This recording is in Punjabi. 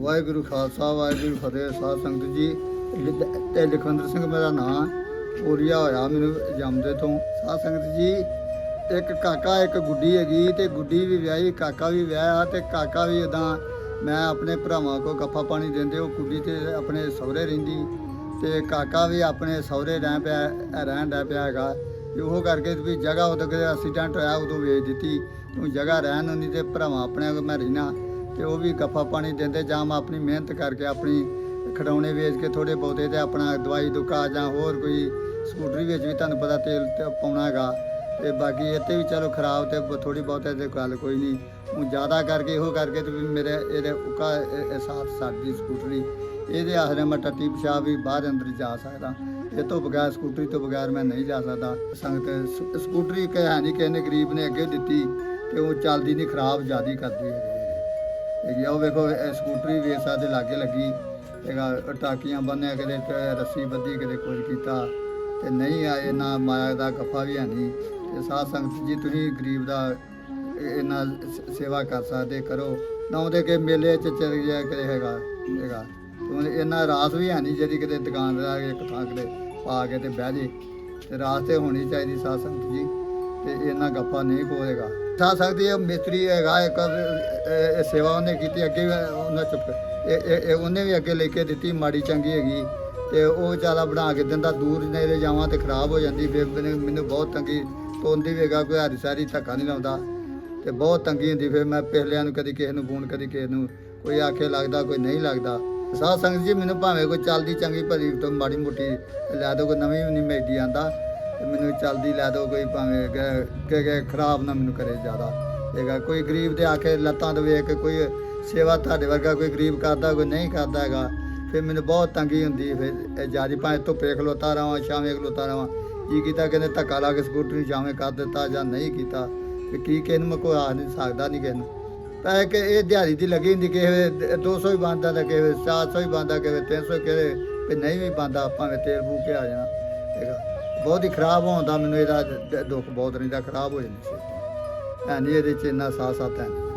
ਵਾਹਿਗੁਰੂ ਖਾਲਸਾ, ਵਾਹਿਗੁਰੂ ਫਤਿਹ, ਸਾਧ ਸੰਗਤ ਜੀ। ਲਿ- ਤੇ ਲਖਵਿੰਦਰ ਸਿੰਘ ਮੇਰਾ ਨਾਂ, ਪੂਰੀਆ ਹੋਇਆ ਮੈਨੂੰ ਜੰਮਦੇ ਤੋਂ। ਸਾਧ ਸੰਗਤ ਜੀ, ਇੱਕ ਕਾਕਾ, ਇੱਕ ਗੁੱਡੀ ਹੈਗੀ, ਤੇ ਗੁੱਡੀ ਵੀ ਵਿਆਹੀ, ਕਾਕਾ ਵੀ ਵਿਆਹਿਆ, ਤੇ ਕਾਕਾ ਵੀ ਇਦਾਂ ਮੈਂ ਆਪਣੇ ਭਰਾਵਾਂ ਕੋ ਗੱਫਾ ਪਾਣੀ ਦਿੰਦੇ, ਉਹ ਗੁੱਡੀ ਤੇ ਆਪਣੇ ਸਹੁਰੇ ਰਹਿੰਦੀ। ਤੇ ਕਾਕਾ ਵੀ ਆਪਣੇ ਸਹੁਰੇ ਰਹਿ ਪਿਆ ਰਹਿਣ ਦਾ ਪਿਆ ਹੈਗਾ। ਤੇ ਉਹ ਕਰਕੇ ਵੀ ਜਗ੍ਹਾ ਉਦੋਂ ਕਿਤੇ ਐਕਸੀਡੈਂਟ ਹੋਇਆ, ਉਦੋਂ ਵੇਚ ਦਿੱਤੀ। ਤੂੰ ਜਗ੍ਹਾ ਰਹਿਣ ਨੂੰ ਨਹੀਂ ਤੇ ਭਰਾਵਾਂ ਆਪਣੇ ਕੋ ਮੈਂ ਰਹਿਣਾ। ਤੇ ਉਹ ਵੀ ਗੱਫਾ ਪਾਣੀ ਦਿੰਦੇ ਜਾਂ ਮੈਂ ਆਪਣੀ ਮਿਹਨਤ ਕਰਕੇ ਆਪਣੀ ਖਿਡੌਣੇ ਵੇਚ ਕੇ ਥੋੜੇ ਬਹੁਤੇ ਤੇ ਆਪਣਾ ਦਵਾਈ ਦੁਕਾ ਜਾਂ ਹੋਰ ਕੋਈ ਸਕੂਟਰੀ ਵਿੱਚ ਵੀ ਤੁਹਾਨੂੰ ਪਤਾ ਤੇਲ ਤੇ ਪਾਉਣਾ ਹੈਗਾ। ਤੇ ਬਾਕੀ ਇੱਥੇ ਵੀ ਚਲੋ ਖਰਾਬ ਤੇ ਥੋੜੀ ਬਹੁਤੇ ਤੇ ਗੱਲ ਕੋਈ ਨਹੀਂ। ਉਹ ਜ਼ਿਆਦਾ ਕਰਕੇ ਇਹੋ ਕਰਕੇ ਤੇ ਮੇਰੇ ਇਹਦੇ ਉਕਾ ਇਹ- ਸਾਥ ਸਾਡੀ ਸਕੂਟਰੀ। ਇਹਦੇ ਆਸਰੇ ਮੈਂ ਟੱਟੀ ਪਿਸ਼ਾਬ ਵੀ ਬਾਹਰ ਅੰਦਰ ਜਾ ਸਕਦਾ। ਇਹ ਤੋਂ ਬਗੈਰ ਸਕੂਟਰੀ ਤੋਂ ਬਗੈਰ ਮੈਂ ਨਹੀਂ ਜਾ ਸਕਦਾ। ਸੰਗਤ ਸਕੂਟਰੀ ਕਿ ਹੈ ਨਹੀਂ, ਕਿਸੇ ਨੇ ਗਰੀਬ ਨੇ ਅੱਗੇ ਦਿੱਤੀ ਤੇ ਉਹ ਚੱਲਦੀ ਨਹੀਂ, ਖਰਾਬ ਜ਼ਿਆਦੀ ਕਰਦੀ ਹੈ। ਹੈਗੀ ਆ ਉਹ ਵੇਖੋ, ਇਹ ਸਕੂਟਰੀ ਵੇਸਾ ਦੇ ਲਾਗੇ ਲੱਗੀ। ਹੈਗਾ ਟਾਕੀਆਂ ਬੰਨਿਆ ਕਿਤੇ ਰੱਸੀ ਬੱਧੀ, ਕਿਤੇ ਕੁਝ ਕੀਤਾ। ਤੇ ਨਹੀਂ ਆਏ ਨਾ ਮਾਇਆ ਦਾ ਗੱਫਾ ਵੀ ਹੈ ਨਹੀਂ। ਤੇ ਸਾਧ ਸੰਗਤ ਜੀ, ਤੁਸੀਂ ਗਰੀਬ ਦਾ ਇਹਨਾਂ ਸੇਵਾ ਕਰ ਸਕਦੇ, ਕਰੋ। ਨਾ ਉਹਦੇ ਕੇ ਮੇਲੇ ਚ ਚਲ ਗਿਆ, ਕਿਤੇ ਹੈਗਾ ਹੈਗਾ। ਹੁਣ ਇਹਨਾਂ ਰਾਸ ਵੀ ਹੈ ਨਹੀਂ, ਜਿਹੜੀ ਕਿਤੇ ਦੁਕਾਨਦਾਰ ਇੱਕ ਥਾਂ ਕਿਤੇ ਪਾ ਕੇ ਤੇ ਬਹਿ ਜੇ। ਤੇ ਰਾਸ ਤੇ ਹੋਣੀ ਚਾਹੀਦੀ ਸਾਧ ਸੰਗਤ ਜੀ। ਤੇ ਇਹਨਾਂ ਗੱਪਾ ਨਹੀਂ ਕੋਏਗਾ ਸਾਧ ਸਕਦੀ ਹੈ ਮਿਸਤਰੀ ਹੈਗਾ, ਇੱਕ ਇਹ- ਸੇਵਾ ਉਹਨੇ ਕੀਤੀ, ਅੱਗੇ ਵੀ ਉਹਨਾਂ ਚੁੱਪ ਇਹ ਉਹਨੇ ਵੀ ਅੱਗੇ ਲੈ ਕੇ ਦਿੱਤੀ, ਮਾੜੀ ਚੰਗੀ ਹੈਗੀ। ਤੇ ਉਹ ਜ਼ਿਆਦਾ ਬਣਾ ਕੇ ਦਿੰਦਾ, ਦੂਰ ਨੇੜੇ ਜਾਵਾਂ ਤੇ ਖਰਾਬ ਹੋ ਜਾਂਦੀ, ਫਿਰ ਮੈਨੂੰ ਮੈਨੂੰ ਬਹੁਤ ਤੰਗੀ ਤੋਂਦੀ ਵੀ ਹੈਗਾ, ਕੋਈ ਹਰੀ ਸਾਰੀ ਧੱਕਾ ਨਹੀਂ ਲਾਉਂਦਾ। ਤੇ ਬਹੁਤ ਤੰਗੀ ਹੁੰਦੀ, ਫਿਰ ਮੈਂ ਪਹਿਲਿਆਂ ਨੂੰ ਕਦੀ ਕਿਸੇ ਨੂੰ ਫੋਨ, ਕਦੀ ਕਿਸੇ ਨੂੰ ਕੋਈ ਆਖੇ ਲੱਗਦਾ, ਕੋਈ ਨਹੀਂ ਲੱਗਦਾ। ਸਾਧ ਸੰਗਤ ਜੀ, ਮੈਨੂੰ ਭਾਵੇਂ ਕੋਈ ਚੱਲਦੀ ਚੰਗੀ ਭਲੀ ਤੋਂ ਮਾੜੀ ਮੋਟੀ ਲੈ ਦਿਓ ਕੋਈ ਨਵੀਂ ਵੀ ਨਹੀਂ ਮੇਡੀ ਆਂਦਾ। ਤੇ ਮੈਨੂੰ ਚੱਲਦੀ ਲੈ ਦਿਓ ਕੋਈ ਭਾਵੇਂ ਕਿ- ਖਰਾਬ ਨਾ ਮੈਨੂੰ ਕਰੇ ਜ਼ਿਆਦਾ। ਹੈਗਾ ਕੋਈ ਗਰੀਬ ਦੇ ਆ ਕੇ ਲੱਤਾਂ ਤੋਂ ਵੇਖ ਕੇ ਕੋਈ ਸੇਵਾ ਤੁਹਾਡੇ ਵਰਗਾ ਕੋਈ ਗਰੀਬ ਕਰਦਾ, ਕੋਈ ਨਹੀਂ ਕਰਦਾ ਹੈਗਾ। ਫਿਰ ਮੈਨੂੰ ਬਹੁਤ ਤੰਗੀ ਹੁੰਦੀ ਫਿਰ ਇਹ ਭਾਵੇਂ ਧੁੱਪੇ ਖਲੋਤਾ ਰਵਾਂ ਛਾਵੇਂ ਖਲੋਤਾ ਰਵਾਂ ਕੀ ਕੀਤਾ ਕਹਿੰਦੇ ਧੱਕਾ ਲਾ ਕੇ ਸਕੂਟਰ ਨੂੰ ਛਾਵੇਂ ਕਰ ਦਿੱਤਾ ਜਾਂ ਨਹੀਂ ਕੀਤਾ? ਤੇ ਕੀ ਕਿਸੇ ਨੂੰ ਮੈਂ ਕੋਈ ਆਖ ਨਹੀਂ ਸਕਦਾ ਨਹੀਂ ਕਿਸੇ ਨੂੰ ਤਾਂ ਕੇ ਇਹ ਦਿਹਾੜੀ ਦੀ ਲੱਗੀ ਹੁੰਦੀ, ਕਿਸੇ ਵੇਲੇ 200 ਹੀ ਬੰਦਾ ਤਾਂ ਕਿਸੇ ਵੇਲੇ 400 ਹੀ ਬੰਦਾ ਕਿਸੇ ਵੇਲੇ 300 ਕਿਸੇ ਤੇ ਨਹੀਂ ਵੀ ਬੰਦਾ ਭਾਵੇਂ ਤੇਲ ਫੂਕ ਕੇ ਆ ਜਾਣਾ। ਹੈਗਾ ਬਹੁਤ ਹੀ ਖਰਾਬ ਹੋਣ ਦਾ ਮੈਨੂੰ ਇਹਦਾ ਦੁੱਖ ਬਹੁਤ ਰਹਿੰਦਾ, ਖਰਾਬ ਹੋ ਜਾਂਦੀ ਸੀ ਹੈ ਨਹੀਂ ਇਹਦੇ ਚ ਇੰਨਾ ਸਾਥ ਸਾਥ ਹੈ ਨਹੀਂ।